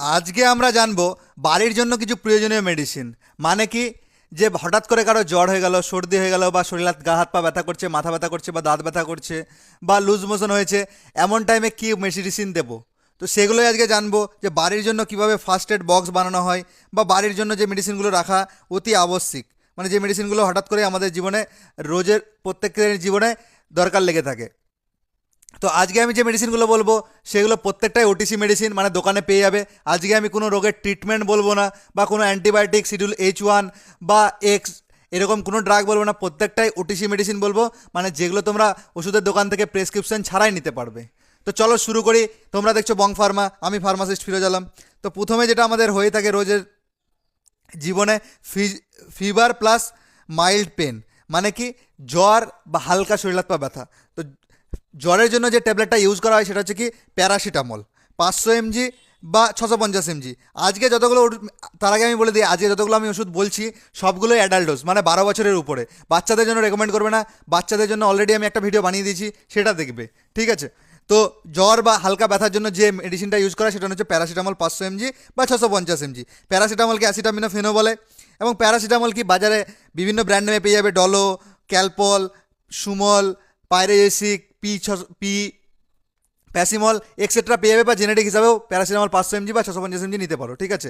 আজকে আমরা জানব বাড়ির জন্য কিছু প্রয়োজনীয় মেডিসিন মানে কি? যে হঠাৎ করে কারও জ্বর হয়ে গেল, সর্দি হয়ে গেল, বা শরীর গা হাত পা ব্যথা করছে, মাথা ব্যথা করছে, বা দাঁত ব্যথা করছে, বা লুজ মোশন হয়েছে, এমন টাইমে কী মেডিসিন দেবো? তো সেগুলোই আজকে জানব, যে বাড়ির জন্য কীভাবে ফার্স্ট এড বক্স বানানো হয়, বা বাড়ির জন্য যে মেডিসিনগুলো রাখা অতি আবশ্যিক। মানে যে মেডিসিনগুলো হঠাৎ করে আমাদের জীবনে, রোজের প্রত্যেকের জীবনে দরকার লেগে থাকে। তো আজকে আমি যে মেডিসিনগুলো বলব, সেগুলো প্রত্যেকটাই ওটিসি মেডিসিন মানে দোকানে পেয়ে যাবে। আজকে আমি কোনো রোগের ট্রিটমেন্ট বলব না, বা কোনো অ্যান্টিবায়োটিক শিডিউল এইচ ওয়ান বা এক্স এরকম কোনো ড্রাগ বলব না, প্রত্যেকটাই ওটিসি মেডিসিন বলব মানে যেগুলো তোমরা ওষুধের দোকান থেকে প্রেসক্রিপশন ছাড়াই নিতে পারবে। তো চলো শুরু করি, তোমরা দেখছ বং ফার্মা, আমি ফার্মাসিস্ট ফিরোজ আলম। তো প্রথমে যেটা আমাদের হয়ে থাকে রোজের জীবনে ফিভার প্লাস মাইল্ড পেন মানে কি জ্বর বা হালকা শরীর হাত পা ব্যথা। তো জ্বরের জন্য যে ট্যাবলেটটা ইউজ করা হয় সেটা হচ্ছে কি প্যারাসিটামল। পাঁচশো এমজি বা ছশো পঞ্চাশ এমজি। আজকে যতগুলো তার আগে আমি বলে দিই, আজকে যতগুলো আমি ওষুধ বলছি, সবগুলোই অ্যাডাল্ট ডোজ মানে বারো বছরের উপরে। বাচ্চাদের জন্য রেকমেন্ড করবে না, বাচ্চাদের জন্য অলরেডি আমি একটা ভিডিও বানিয়ে দিয়েছি, সেটা দেখবে, ঠিক আছে? তো জ্বর বা হালকা ব্যথার জন্য যে মেডিসিনটা ইউজ করা সেটা হচ্ছে প্যারাসিটামল পাঁচশো এমজি বা ছশো পঞ্চাশ এমজি। প্যারাসিটামলকে অ্যাসিটামিনোফেনো বলে, এবং প্যারাসিটামল কি বাজারে বিভিন্ন ব্র্যান্ড নেমে পেয়ে যাবে Dolo Calpol Sumol Pyrigesic P P Pacimol etcetera পেয়ে যাবে বা জেনেটিক হিসাবেও প্যারাসিটামল পাঁচশো এমজি বা ছশো পঞ্চাশ এমজি নিতে পারো, ঠিক আছে?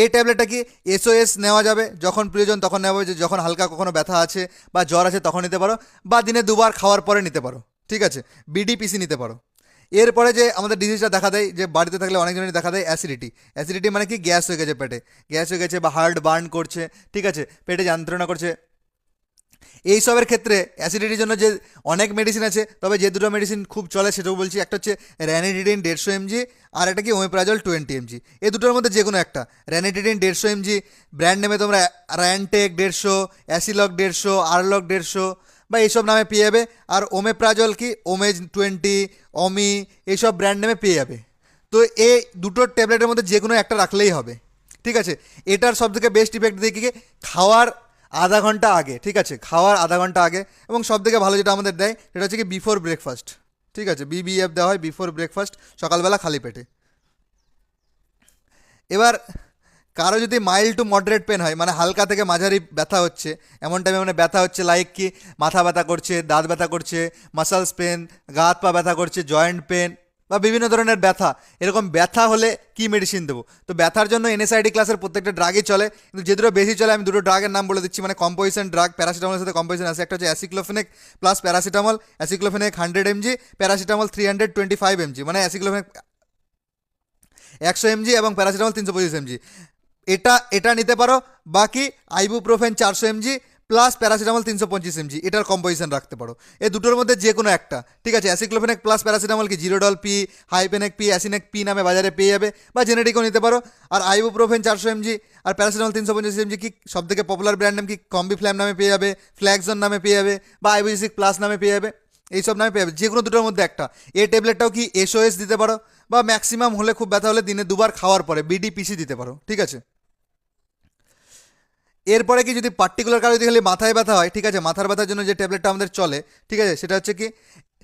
এই ট্যাবলেটটা কি এসওএস নেওয়া যাবে, যখন প্রয়োজন তখন নেওয়া যে যখন হালকা কখনো ব্যথা আছে বা জ্বর আছে তখন নিতে পারো বা দিনে দুবার খাওয়ার পরে নিতে পারো, ঠিক আছে? বিডিপিসি নিতে পারো। এরপরে যে আমাদের ডিজিজটা দেখা দেয়, যে বাড়িতে থাকলে অনেকজনই দেখা দেয় অ্যাসিডিটি অ্যাসিডিটি মানে কি? গ্যাস হয়ে গেছে পেটে। গ্যাস হয়ে গেছে বা হার্ট বার্ন করছে, ঠিক আছে? পেটে যন্ত্রণা করছে। এই সবের ক্ষেত্রে অ্যাসিডিটির জন্য যে অনেক মেডিসিন আছে, তবে যে দুটো মেডিসিন খুব চলে সেটাও বলছি, একটা হচ্ছে র্যানিডিডিন দেড়শো এমজি আর একটা কি ওমেপ্রাজল টোয়েন্টি এমজি এই দুটোর মধ্যে যে কোনো একটা র্যানিডিডিন দেড়শো এমজি ব্র্যান্ড নেমে তোমরা র্যানটেক দেড়শো অ্যাসিলক দেড়শো আরলক দেড়শো, বা এইসব নামে পেয়ে যাবে, আর ওমেপ্রাজল কি ওমেজ টোয়েন্টি অমি এইসব ব্র্যান্ড নেমে পেয়ে যাবে। তো এই দুটো ট্যাবলেটের মধ্যে যে কোনো একটা রাখলেই হবে। ঠিক আছে? এটার সবথেকে বেস্ট ইফেক্ট দেখি খাওয়ার আধা ঘণ্টা আগে, ঠিক আছে? খাওয়ার আধা ঘণ্টা আগে এবং সব থেকে ভালো যেটা আমাদের দেয়, সেটা হচ্ছে কি বিফোর ব্রেকফাস্ট ঠিক আছে? বিবিএফ দেওয়া হয় বিফোর ব্রেকফাস্ট সকালবেলা খালি পেটে। এবার, কারও যদি মাইল্ড টু মডারেট পেন হয় মানে হালকা থেকে মাঝারি ব্যথা হচ্ছে, এমন টাইমে মানে ব্যথা হচ্ছে লাইক কি, মাথা ব্যথা করছে, দাঁত ব্যথা করছে মাসালস পেন গা হাত পা ব্যথা করছে জয়েন্ট পেন বা বিভিন্ন ধরনের ব্যথা। এরকম ব্যথা হলে কি মেডিসিন দেবো? তো ব্যথার জন্য এনএসআইডি ক্লাসের প্রত্যেকটা ড্রাগই চলে, কিন্তু যে দুটো বেশি চলে, আমি দুটো ড্রাগের নাম বলে দিচ্ছি মানে কম্পোজিশন ড্রাগ প্যারাসিটামলের সাথে কম্পোজিশন আছে। একটা হচ্ছে aceclofenac plus paracetamol aceclofenac hundred mg paracetamol three hundred twenty five mg মানে অ্যাসিক্লোফেনিক একশো এমজি এবং প্যারাসিটামল তিনশো পঁচিশ এমজি এটা এটা নিতে পারো, বাকি আইবুপ্রোফেন চারশো এমজি প্লাস প্যারাসিটামল তিনশো পঁচিশ এমজি, এটার কম্পোজিশন রাখতে পারো। এই দুটোর মধ্যে যে কোনো একটা, ঠিক আছে? অ্যাসিক্লোফেনেক প্লাস প্যারাসিটামল কি Zerodol P Hifenac P Acenac P নামে বাজারে পেয়ে যাবে, বা জেনেটিকও নিতে পারো। আর আইবুপ্রোফেন চারশো এমজি, আর প্যারাসিটামল তিনশো পঁচিশ এমজি কি সব থেকে পপুলার ব্র্যান্ড নাম কি? কম্বি ফ্ল্যাম নামে পেয়ে যাবে ফ্ল্যাক্সন নামে পেয়ে যাবে, বা আইবিসিক প্লাস নামে পেয়ে যাবে, এইসব নামে পেয়ে যাবে। যে কোনো দুটোর মধ্যে একটা। এই ট্যাবলেটটাও কি এসওএস দিতে পারো, বা ম্যাক্সিমাম হলে খুব ব্যথা হলে দিনে দুবার খাওয়ার পরে বিডিপিসি দিতে পারো, ঠিক আছে? এরপরে কি যদি পার্টিকুলার কারও যদি খালি মাথায় ব্যথা হয়, ঠিক আছে, মাথার ব্যথার জন্য যে ট্যাবলেটটা আমাদের চলে, ঠিক আছে, সেটা হচ্ছে কি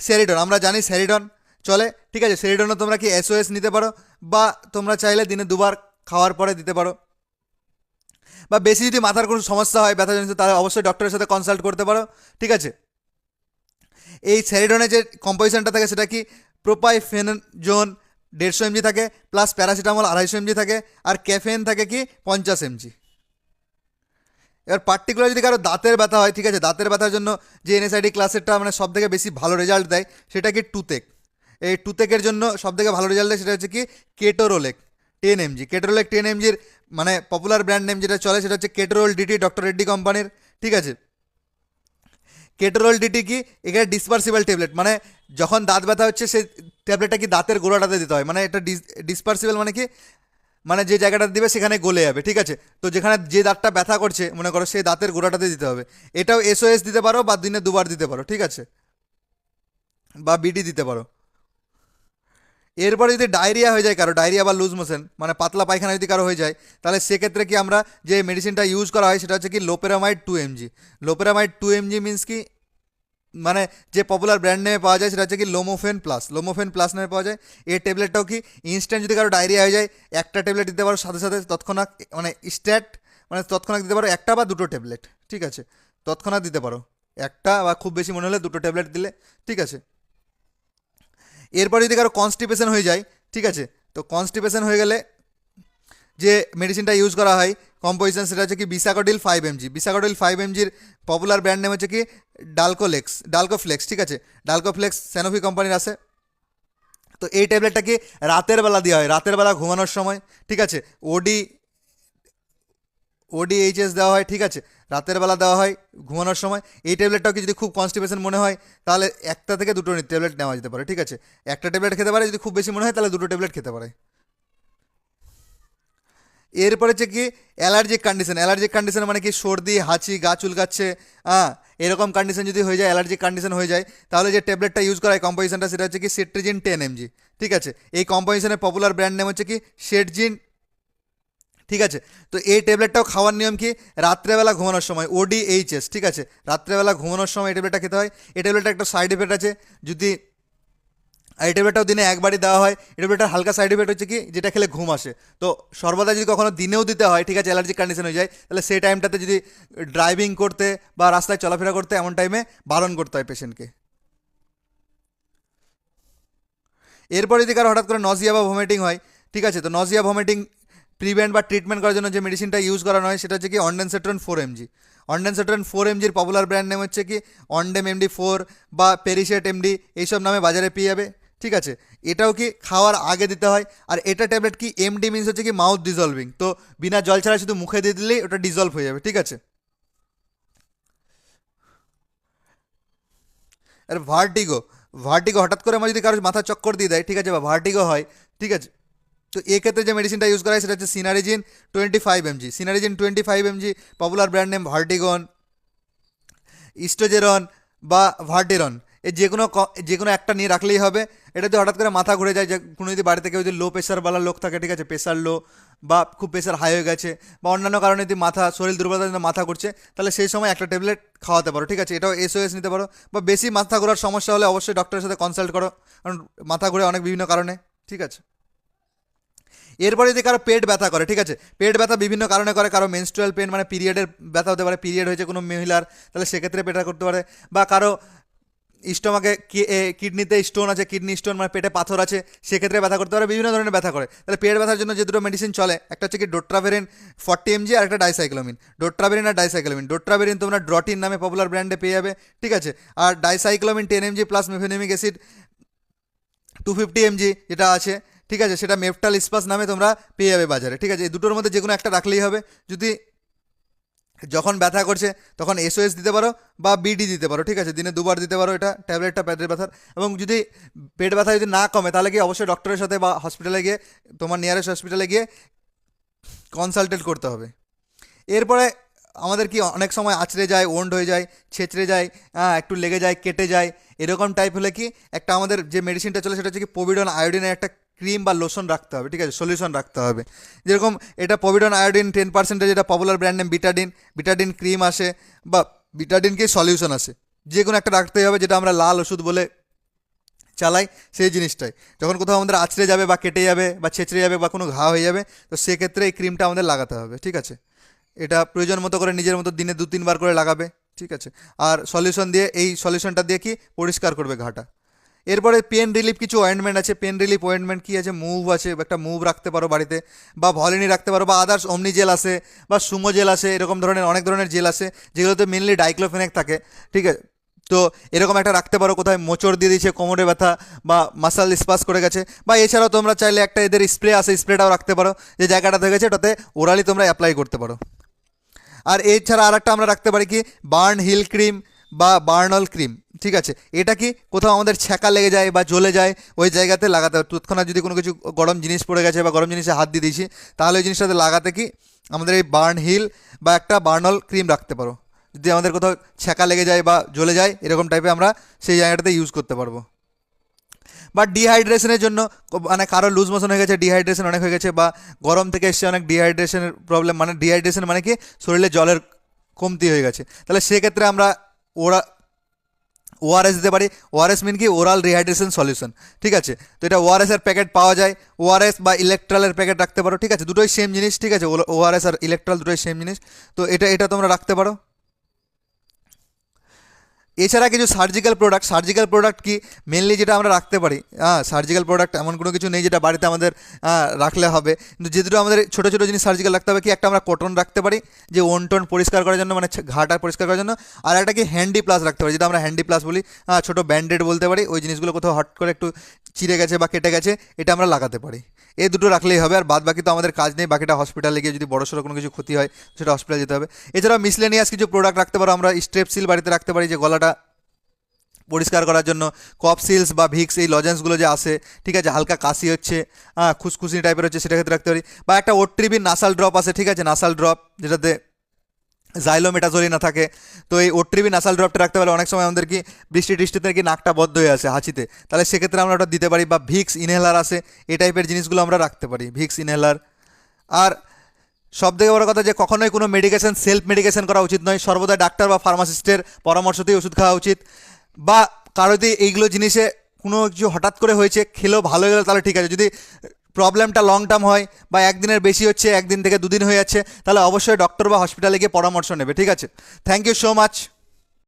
স্যারিডন আমরা জানি স্যারিডন চলে, ঠিক আছে স্যারিডনও তোমরা কি এসওএস নিতে পারো বা তোমরা চাইলে দিনে দুবার খাওয়ার পরে দিতে পারো। বা বেশি যদি মাথার কোনো সমস্যা হয়, ব্যথা জনিত, তাহলে অবশ্যই ডক্টরের সাথে কনসাল্ট করতে পারো, ঠিক আছে। এই স্যারিডনের যে কম্পোজিশনটা থাকে, সেটা কি প্রোপাইফেনজোন দেড়শো এমজি থাকে প্লাস প্যারাসিটামল আড়াইশো এমজি থাকে, আর ক্যাফেন থাকে কি পঞ্চাশ এমজি এবার পার্টিকুলার যদি কারও দাঁতের ব্যথা হয়, ঠিক আছে, দাঁতের ব্যথার জন্য যে এনএসআইডি ক্লাসেরটা মানে সব থেকে বেশি ভালো রেজাল্ট দেয়, সেটা কি টুতেক এই টুতেকের জন্য সব থেকে ভালো রেজাল্ট দেয় সেটা হচ্ছে কি ketorolac ten mg ketorolac ten এমজির মানে পপুলার ব্র্যান্ড নেম যেটা চলে সেটা হচ্ছে কেটোরোল ডিটি ডক্টর রেড্ডি কোম্পানির ঠিক আছে? কেটোরোল ডিটি কি? এখানে ডিসপার্সিবল ট্যাবলেট মানে যখন দাঁত ব্যথা হচ্ছে, সেই ট্যাবলেটটা কি দাঁতের গোড়াটাতে দিতে হয়? মানে এটা ডিসপার্সিবল মানে কি? মানে যে জায়গাটা দিবে সেখানে গলে যাবে, ঠিক আছে? তো যেখানে যে দাঁতটা ব্যথা করছে, মনে করো সেই দাঁতের গোড়াটাতে দিতে হবে। এটাও এসওএস দিতে পারো বা দিনে দুবার দিতে পারো, ঠিক আছে? বা বিডি দিতে পারো। এরপরে যদি ডায়রিয়া হয়ে যায় কারও, ডায়রিয়া বা লুজ মোশন মানে পাতলা পায়খানা যদি কারও হয়ে যায়, তাহলে সেক্ষেত্রে কি আমরা যে মেডিসিনটা ইউজ করা হয় সেটা হচ্ছে কি loperamide two mg loperamide two mg means কি মানে যে পপুলার ব্র্যান্ড নেমে পাওয়া যায় সেটা হচ্ছে কি লোমোফেন প্লাস লোমোফেন প্লাস নামে পাওয়া যায়। এই ট্যাবলেটটাও কি ইনস্ট্যান্ট যদি কারও ডায়রিয়া হয়ে যায়, একটা ট্যাবলেট দিতে পারো, সাথে সাথে তৎক্ষণাৎ মানে স্ট্যাট মানে তৎক্ষণাৎ দিতে পারো একটা বা দুটো ট্যাবলেট ঠিক আছে? তৎক্ষণাৎ দিতে পারো। একটা বা খুব বেশি মনে হলে দুটো ট্যাবলেট দিলে, ঠিক আছে? এরপর যদি কারও কনস্টিপেশন হয়ে যায়, ঠিক আছে? তো কনস্টিপেশন হয়ে গেলে যে মেডিসিনটা ইউজ করা হয় কম্পোজিশন সেটা হচ্ছে কি bisacodyl five mg bisacodyl five এমজির popular brand name হচ্ছে কি ডালকোলেক্স ডালকোফ্লেক্স ঠিক আছে? ডালকোফ্লেক্স স্যানোফি কোম্পানির আছে। তো এই ট্যাবলেটটা কি রাতের বেলা দেওয়া হয়। রাতের বেলা ঘুমানোর সময়, ঠিক আছে? ওডি ওডিএইচএস দেওয়া হয়, ঠিক আছে? রাতের বেলা দেওয়া হয় ঘুমানোর সময়। এই ট্যাবলেটটাও কি যদি খুব কনস্টিপেশন মনে হয়, তাহলে একটা থেকে দুটো ট্যাবলেট নেওয়া যেতে পারে, ঠিক আছে? একটা ট্যাবলেট খেতে পারে, যদি খুব বেশি মনে হয়, তাহলে দুটো ট্যাবলেট খেতে পারে। এরপরে হচ্ছে কি অ্যালার্জিক কন্ডিশন অ্যালার্জিক কন্ডিশন মানে কি, সর্দি, হাঁচি, গা চুলকাচ্ছে হ্যাঁ এরকম কন্ডিশন যদি হয়ে যায় অ্যালার্জিক কন্ডিশন হয়ে যায়, তাহলে যে ট্যাবলেটটা ইউজ করা হয় কম্পোজিশনটা সেটা হচ্ছে কি সিট্রিজিন টেন এমজি ঠিক আছে? এই কম্পোজিশনের পপুলার ব্র্যান্ড নেম হচ্ছে কি শেটজিন ঠিক আছে? তো এই ট্যাবলেটটাও খাওয়ার নিয়ম কি, রাত্রেবেলা ঘুমানোর সময় ওডিএইচএস ঠিক আছে? রাত্রেবেলা ঘুমানোর সময় এই ট্যাবলেটটা খেতে হয়। এই ট্যাবলেটটা একটা সাইড এফেক্ট আছে, যদি আর এই ট্যাবলেটটাও দিনে একবারই দেওয়া হয়। এই ট্যাবলেটটার হালকা সাইড এফেক্ট হচ্ছে কি? যেটা খেলে ঘুম আসে। তো সর্বদা যদি কখনো দিনেও দিতে হয়, ঠিক আছে অ্যালার্জিক কন্ডিশন হয়ে যায়, তাহলে সেই টাইমটাতে যদি ড্রাইভিং করতে বা রাস্তায় চলাফেরা করতে এমন টাইমে বারণ করতে হয় পেশেন্টকে এরপর যদি কারও হঠাৎ করে নজিয়া বা ভমিটিং হয়, ঠিক আছে, তো নজিয়া ভমিটিং প্রিভেন্ট বা ট্রিটমেন্ট করার জন্য যে মেডিসিনটা ইউজ করানো হয়, সেটা হচ্ছে কি ondansetron four mg ondansetron four এমজির popular brand name হচ্ছে কি অন্ডেম এমডি ফোর বা পেরিসেট এমডি এইসব নামে বাজারে পেয়ে যাবে। ঠিক আছে? এটাও কি খাওয়ার আগে দিতে হয়? আর এটা ট্যাবলেট কি এমডি মিনস হচ্ছে কি মাউথ ডিজলভিং তো বিনা জল ছাড়া শুধু মুখে দিয়ে দিলেই ওটা ডিজলভ হয়ে যাবে, ঠিক আছে? আর ভার্টিগো ভার্টিগো হঠাৎ করে আমার যদি কারও মাথা চক্কর দিয়ে দেয়, ঠিক আছে, বা ভার্টিগো হয়, ঠিক আছে? তো এক্ষেত্রে যে মেডিসিনটা ইউজ করা হয় সেটা হচ্ছে cinnarizine twenty five mg cinnarizine twenty five mg popular brand name Vertigon Stugeron বা ভার্টিরন যে কোনো যে কোনো একটা নিয়ে রাখলেই হবে। এটা যদি হঠাৎ করে মাথা ঘুরে যায় যে কোনো যদি বাড়িতে কেউ যদি লো প্রেশারওয়ালা লোক থাকে, ঠিক আছে প্রেশার লো বা খুব প্রেশার হাই হয়ে গেছে বা অন্যান্য কারণে যদি মাথা, শরীর দুর্বলতা যদি মাথা ঘুরছে, তাহলে সেই সময় একটা ট্যাবলেট খাওয়াতে পারো, ঠিক আছে, এটাও এসওএস নিতে পারো। বা বেশি মাথা ঘোরার সমস্যা হলে অবশ্যই ডক্টরের সাথে কনসাল্ট করো, কারণ মাথা ঘুরে অনেক বিভিন্ন কারণে, ঠিক আছে। এরপরে যদি কারও পেট ব্যথা করে, ঠিক আছে, পেট ব্যথা বিভিন্ন কারণে করে, কারও মেনস্ট্রুয়াল পেন মানে পিরিয়ডের ব্যথা হতে পারে পিরিয়ড হয়েছে কোনো মহিলার, তাহলে সেক্ষেত্রে পেটা করতে পারে। বা কারও স্টোমাকে কিডনিতে স্টোন আছে, কিডনি স্টোন মানে পেটে পাথর আছে, সেক্ষেত্রে ব্যথা করতে পারে, বিভিন্ন ধরনের ব্যথা করে। তাহলে পেট ব্যথার জন্য যে দুটো মেডিসিন চলে, একটা হচ্ছে কি ডোট্রাভেরিন ফর্টি এমজি আর একটা ডাইসাইক্লোমিন ডোট্রাভেরিন আর ডাইসাইক্লোমিন ডোট্রাভেরিন তোমরা ড্রটিন নামে পপুলার ব্র্যান্ডে পেয়ে যাবে, ঠিক আছে? আর dicyclomine ten mg plus mefenamic acid two fifty mg যেটা আছে, ঠিক আছে? সেটা মেফটাল ইস্পাস নামে তোমরা পেয়ে যাবে বাজারে, ঠিক আছে? এই দুটোর মধ্যে যে কোনো একটা রাখলেই হবে। যদি যখন ব্যথা করছে, তখন এসওএস দিতে পারো বা বিডি দিতে পারো, ঠিক আছে? দিনে দুবার দিতে পারো এটা ট্যাবলেটটা পেটের ব্যথার। এবং যদি পেট ব্যথা যদি না কমে, তাহলে কি অবশ্যই ডক্টরের সাথে বা হসপিটালে গিয়ে, তোমার নিয়ারেস্ট হসপিটালে গিয়ে কনসালটেন্ট করতে হবে। এরপরে আমাদের কি অনেক সময় আছড়ে যায় ওন্ড হয়ে যায়, ছেঁচড়ে যায় একটু লেগে যায়, কেটে যায়, এরকম টাইপ হলে কি একটা আমাদের যে মেডিসিনটা চলে, সেটা হচ্ছে কি পভিডন আয়োডিনের একটা ক্রিম বা লোশন রাখতে হবে, ঠিক আছে? সলিউশন রাখতে হবে। যেরকম এটা পবিডন আয়োডিন টেন পার্সেন্টেজ এটা popular brand name Betadine Betadine cream আসে বা বিটাডিনকেই সলিউশন আসে। যে কোনো একটা রাখতেই হবে, যেটা আমরা লাল ওষুধ বলে চালাই, সেই জিনিসটাই। যখন কোথাও আমাদের আছড়ে যাবে বা কেটে যাবে বা ছেঁচড়ে যাবে বা কোনো ঘা হয়ে যাবে, তো সেক্ষেত্রে এই ক্রিমটা আমাদের লাগাতে হবে, ঠিক আছে? এটা প্রয়োজন মতো করে নিজের মতো দিনে দু তিনবার করে লাগাবে, ঠিক আছে? আর সলিউশন দিয়ে, এই সলিউশনটা দিয়ে কি? পরিষ্কার করবে ঘাটা। এরপরে পেন রিলিফ, কিছু অয়েন্টমেন্ট আছে। পেন রিলিফ অয়েন্টমেন্ট কি আছে? মুভ আছে, একটা মুভ রাখতে পারো বাড়িতে। বা ভলিনি রাখতে পারো, বা আদার্স অমনি জেল আছে, বা সুমো জেল আছে, এরকম ধরনের, অনেক ধরনের জেল আছে, যেগুলোতে মেনলি ডাইক্লোফেনেক থাকে, ঠিক আছে? তো এরকম একটা রাখতে পারো, কোথায় মোচড় দিয়ে দিয়েছে, কোমরে ব্যথা, বা মাসাল স্পাস করে গেছে, বা এছাড়াও তোমরা চাইলে একটা এদের স্প্রে আছে স্প্রেটাও রাখতে পারো, যে জায়গাটা হয়ে গেছে, ওটাতে ওরালি তোমরা অ্যাপ্লাই করতে পারো। আর এছাড়া আর একটা আমরা রাখতে পারি কি? বার্ন হিল ক্রিম বা বার্নল ক্রিম, ঠিক আছে? এটা কি কোথাও আমাদের ছ্যাঁকা লেগে যায় বা জ্বলে যায়, ওই জায়গাতে লাগাতে হবে? তৎক্ষণাৎ যদি কোনো কিছু গরম জিনিস পড়ে গেছে বা গরম জিনিসে হাত দিয়ে দিয়েছি, তাহলে ওই জিনিসটাতে লাগাতে কি আমাদের এই বার্ন হিল বা একটা বার্নল ক্রিম রাখতে পারো। যদি আমাদের কোথাও ছ্যাঁকা লেগে যায় বা জ্বলে যায়, এরকম টাইপে আমরা সেই জায়গাটাতে ইউজ করতে পারব। বা ডিহাইড্রেশনের জন্য মানে কারও লুজ মোশন হয়ে গেছে ডিহাইড্রেশন অনেক হয়ে গেছে, বা গরম থেকে এসছে অনেক ডিহাইড্রেশনের প্রবলেম মানে ডিহাইড্রেশন মানে কি? শরীরে জলের কমতি হয়ে গেছে। তাহলে সেক্ষেত্রে আমরা ওরা ওআরএস দিতে পারি। ওআরএস মিন কি? ওরাল রিহাইড্রেশন সলিউশন ঠিক আছে? তো এটা ওআরএসের প্যাকেট পাওয়া যায়। ওআরএস বা ইলেকট্রালের প্যাকেট রাখতে পারো। ঠিক আছে? দুটোই সেম জিনিস। ঠিক আছে? ওআরএস আর ইলেকট্রাল দুটোই সেম জিনিস। তো এটা এটা তোমরা রাখতে পারো। এছাড়া কিছু সার্জিক্যাল প্রোডাক্ট সার্জিক্যাল প্রোডাক্ট কি? মেনলি যেটা আমরা রাখতে পারি। হ্যাঁ সার্জিক্যাল প্রোডাক্ট এমন কোনো কিছু নেই যেটা বাড়িতে আমাদের রাখলে হবে। কিন্তু যে দুটো আমাদের ছোটো ছোটো জিনিস সার্জিক্যাল রাখতে হবে কি একটা আমরা কটন রাখতে পারি যে ওন টোন পরিষ্কার করার জন্য মানে ঘাটা পরিষ্কার করার জন্য আর একটা কি হ্যান্ডি প্লাস রাখতে পারি যেটা আমরা হ্যান্ডি প্লাস বলি। আহ, ছোটো ব্যান্ডেড বলতে পারি ওই জিনিসগুলো কোথাও হট করে একটু চিড়ে গেছে বা কেটে গেছে এটা আমরা লাগাতে পারি। এই দুটো রাখলেই হবে আর বাদ বাকি তো আমাদের কাজ নেই বাকিটা হসপিটালে গিয়ে যদি বড় সড়ো কোনো কিছু ক্ষতি হয় সেটা হসপিটালে যেতে হবে। এছাড়াও মিসলেনিয়াস কিছু প্রোডাক্ট রাখতে পারো আমরা স্ট্রেপসিল বাড়িতে রাখতে পারি যে গলাটা পরিষ্কার করার জন্য। কফ সিলস বা ভিক্স এই লজেন্সগুলো যে আসে, ঠিক আছে, হালকা কাশি হচ্ছে হ্যাঁ খুসখুসি টাইপের হচ্ছে সেটা ক্ষেত্রে রাখতে পারি। বা একটা ওট্রিবিন নাসাল ড্রপ আছে ঠিক আছে নাসাল ড্রপ যেটাতে জাইলোমেটাজোলি না থাকে। তো এই ওট্রিবি নাসাল ড্রপটা রাখতে পারলে অনেক সময় আমাদের কি, বৃষ্টি টিষ্টিতে কি নাকটা বদ্ধ হয়ে আছে হাঁচিতে। তাহলে সেক্ষেত্রে আমরা ওটা দিতে পারি, বা ভিক্স ইনহেলার আছে এই টাইপের জিনিসগুলো আমরা রাখতে পারি ভিক্স ইনহেলার আর সব থেকে বড় কথা যে, কখনোই কোনো মেডিকেশন সেলফ মেডিকেশন করা উচিত নয়, সর্বদা ডাক্তার বা ফার্মাসিস্টের পরামর্শতেই ওষুধ খাওয়া উচিত। বা কারও যদি এইগুলো জিনিসে কোনো কিছু হঠাৎ করে হয়েছে, খেলেও ভালো গেলো, তাহলে ঠিক আছে। যদি প্রবলেমটা লং টার্ম হয় বা একদিনের বেশি হচ্ছে, একদিন থেকে দুদিন হয়ে যাচ্ছে, তাহলে অবশ্যই ডক্টর বা হসপিটালে গিয়ে পরামর্শ নেবে, ঠিক আছে? Thank you so much